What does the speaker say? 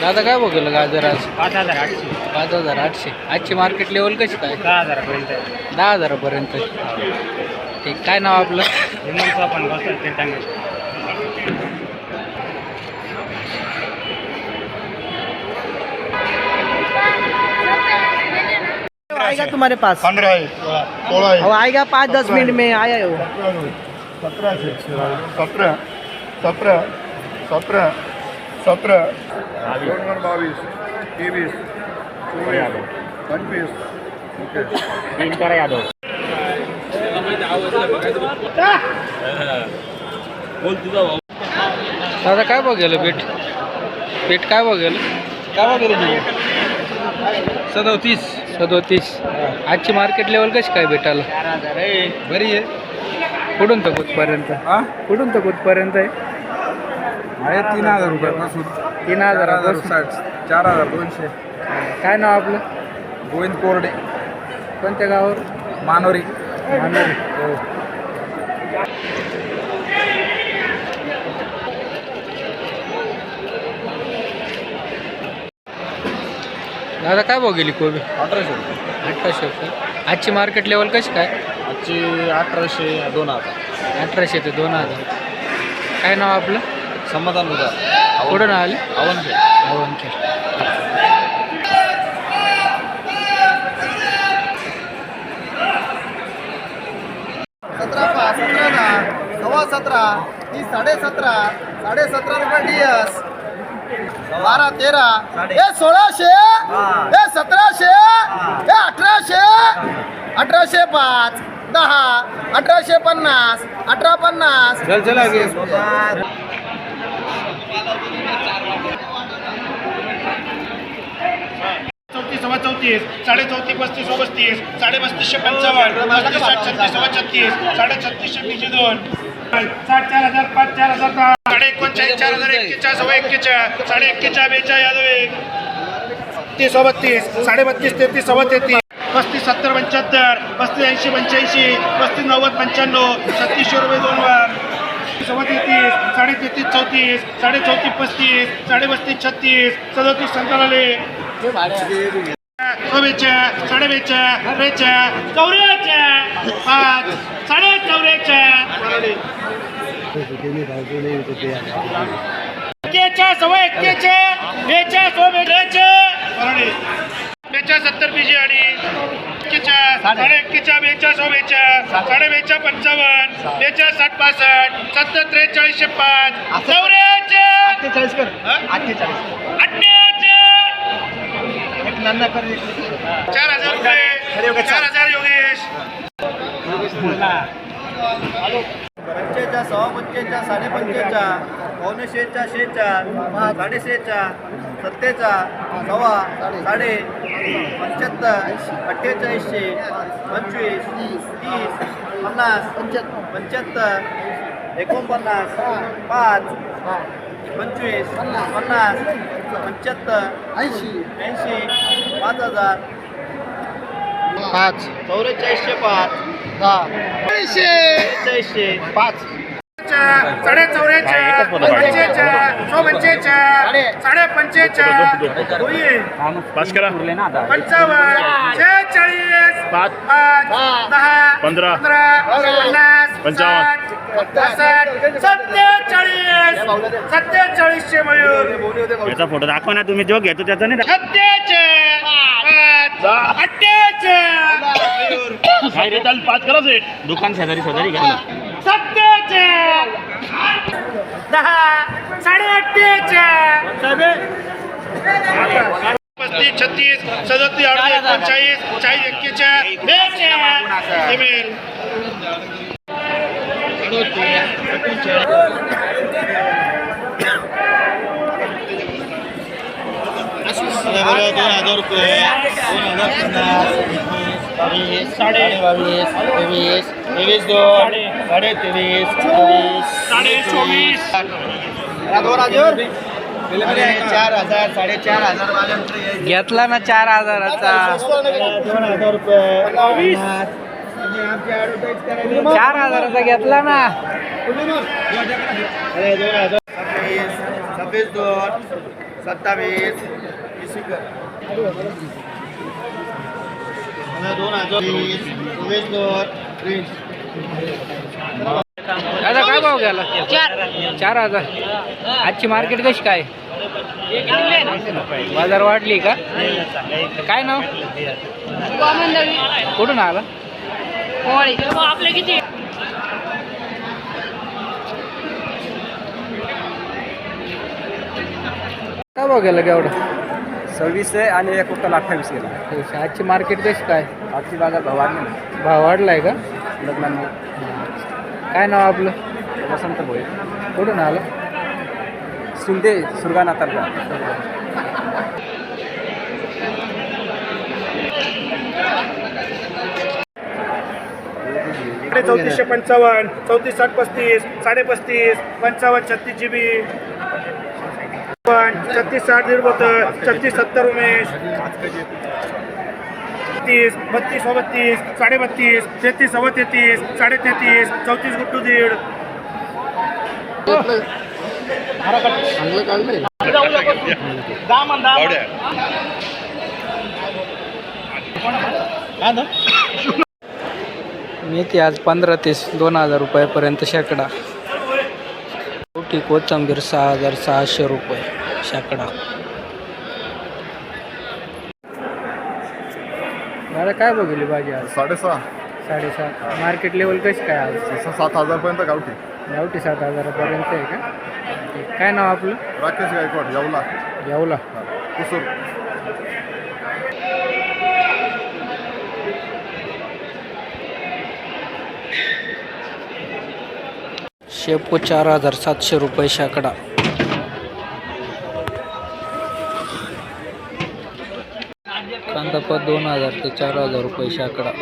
दादा काय बघलं गाजर आज? पाच हजार आठशे. पाच हजार आठशे. आजची मार्केट लेवल कशी काय? दहा हजारापर्यंत दहा हजारापर्यंत. ठीक काय नाव आपलं? हेमंत आपण बसतात ते टांगे आएगा तुम्हारे पास। पंद्रह है सोलह है अब आएगा पाँच दस मिनट में आया हो सत्रह से सत्रह सत्रह सत्रह सत्रह दोन हजार बावीस तेवीस चोवीस पंचवीस. यादव. दादा काय बघेल पेट पेट काय बघेल काय बघेल सदोतीस. सदोतीस. आजची मार्केट लेवल कशी काय भेटायला? बरी आहे. कुठून तर कुठपर्यंत? हा? कुठून तर कुठपर्यंत आहे? आहे तीन हजार रुपयापासून. तीन हजारापासून साठ चार हजार दोनशे. काय नाव आपलं? गोविंद कोरडे. कोणत्या गावावर? मानोरी. मानोरी. दादा काय बघेली कोबी? अठराशे रुपये. अठराशे रुपये. आजची मार्केट लेवल कशी काय? आजची अठराशे दोन हजार. अठराशे ते दोन हजार. काय नाव आपलं? समाधान उदार कुठून आले अवनशे अवनखेड सतरा ती साडे सतरा साडे सतरा रुपये डीएस बारा तेरा. हे सोळाशे! हे. सतराशे! हे. अठराशे! अठराशे पाच दहा अठराशे पन्नास अठरा पन्नास. सव्वा चौतीस साडे चौतीस पस्तीस सव्वा पस्तीस साडे पस्तीसशे पंचावन्न पस्तीस साठ छत्तीस सव्वा छत्तीस साडे छत्तीसशे तीनशे दोन साठ चार हजार पाच चार हजार दहा. साडे एकोणचाळीस चार हजार एक्केचाळीस सव्वा एक्केचाळीस साडे एक्केचाळीस बेचाळीस यादव. एक तीस सव्वा बत्तीस साडे बत्तीस तेहतीस सव्वा तेहतीस. पस्तीस सत्तर पंच्याहत्तर पस्तीस ऐंशी पंच्याऐंशी पस्तीस नव्वद पंच्याण्णव सत्तीसशे रुपये दोन वर. सव्वा तेहतीस साडे तेहतीस चौतीस साडे चौतीस पस्तीस साडे पस्तीस छत्तीस सदतीस संतानाले चौवेच्या साडे बेच्या चौऱ्याच्या पाच साडे चौऱ्याच्या एक्केच्या सव्वा एक्केच्या बेच्या सो बेच्या सत्तर बीजी आणि साडे एक्केच्या बेच्या साडे बेच्या पंचावन्न बेच्या साठ पासष्ट सत्तर त्रेचाळीसशे पाच चौऱ्याच्या अठ्ठेचाळीस कर? अठ्ठेचाळीस चार हजार रुपये चार हजार योगेश. पंचेच्या सव्वा पंचेच्या साडे पंचेच्या पावणे शेच्या शेच्या साडेशेच्या सत्तेचा सव्वा साडे पंच्याहत्तर अठ्ठेचाळीसशे पंचवीस तीस पन्नास पंच्याहत्तर एकोणपन्नास पाच पंचवीस पन्नास पंच्याहत्तर ऐंशी ऐंशी पाच हजार. पाच. चौवेचाळीसशे पाच. दहा. बेचाळीसशे पाच. साडे चौऱ्याच्या पंचेच्या सो पंचेच्या साडे पंचेच्या पंचावन्न शेहेचाळीस पाच पाच दहा पंधरा. पन्नास पंचावन्न. सत्तेचाळीस सत्तेचाळीसशे मयूर. याचा फोटो दाखवा ना तुम्ही जो घेतो त्याचा नाही सत्तेचे पाच करा दुकान शेजारी शेजारी घ्या सत्तेचे दहा साडे अठ्ठेचे पस्तीस छत्तीस सदतीस अडतीस एकोणचाळीस चाळीस एक्केचाळीस दोन हजार रुपये. दोन हजार पन्नास साडे बावीस तेवीस तेवीस दोन साडे तेवीस चोवीस साडे चोवीस दोन हजार चार हजार साडेचार हजार घेतला ना चार हजाराचा दोन हजार रुपये. चार हजाराचा घेतला ना. सत्तावीस छब्बीस दोन सत्तावीस. दोन हजार वीस चोवीस दोन वीस. दादा काय भाव गेला? चार. हजार. आजची मार्केट कशी काय? बाजार वाढली का? काय नाव? कुठून आला? आपले किती? काय गेला केवढा सव्वीस आहे आणि एक कुठं अठ्ठावीस गेला. आजची मार्केट कशी काय? आजची बाजार भाव वाढले ना. भाव वाढलाय का? लग्नांनी. काय नाव आपलं? वसंत भोये कुठून आलं? सुंदे सुरगाणा तालुका. साडे चौतीसशे पंचावन्न चौतीस साठ पस्तीस साडे पस्तीस पंचावन्न छत्तीस जी बी छत्तीस साठ दीड बहात्तर छत्तीस सत्तर उमेश. तीस बत्तीस बत्तीस साडे बत्तीस तेहतीस सव्वा तेहतीस साडे तेहतीस चौतीस गुट्टू दीड. मेथी आज पंधरा ते दोन हजार रुपयापर्यंत शेकडा. मोठी कोथंबीर सहा हजार सहाशे रुपये शेकडा. दादा काय बघितली भाजी आज? साडेसहा. साडेसात मार्केट लेवल कशी काय आज? सहा सात हजारपर्यंत गावठी. गावठी सात हजारापर्यंत आहे का? काय नाव आपलं? राकेश गायकवाड येवला. येवला. कुसूर. शेपू चार हजार सातशे रुपये शेकडा. कांदापात दोन हजार ते चार हजार रुपये शेकडा.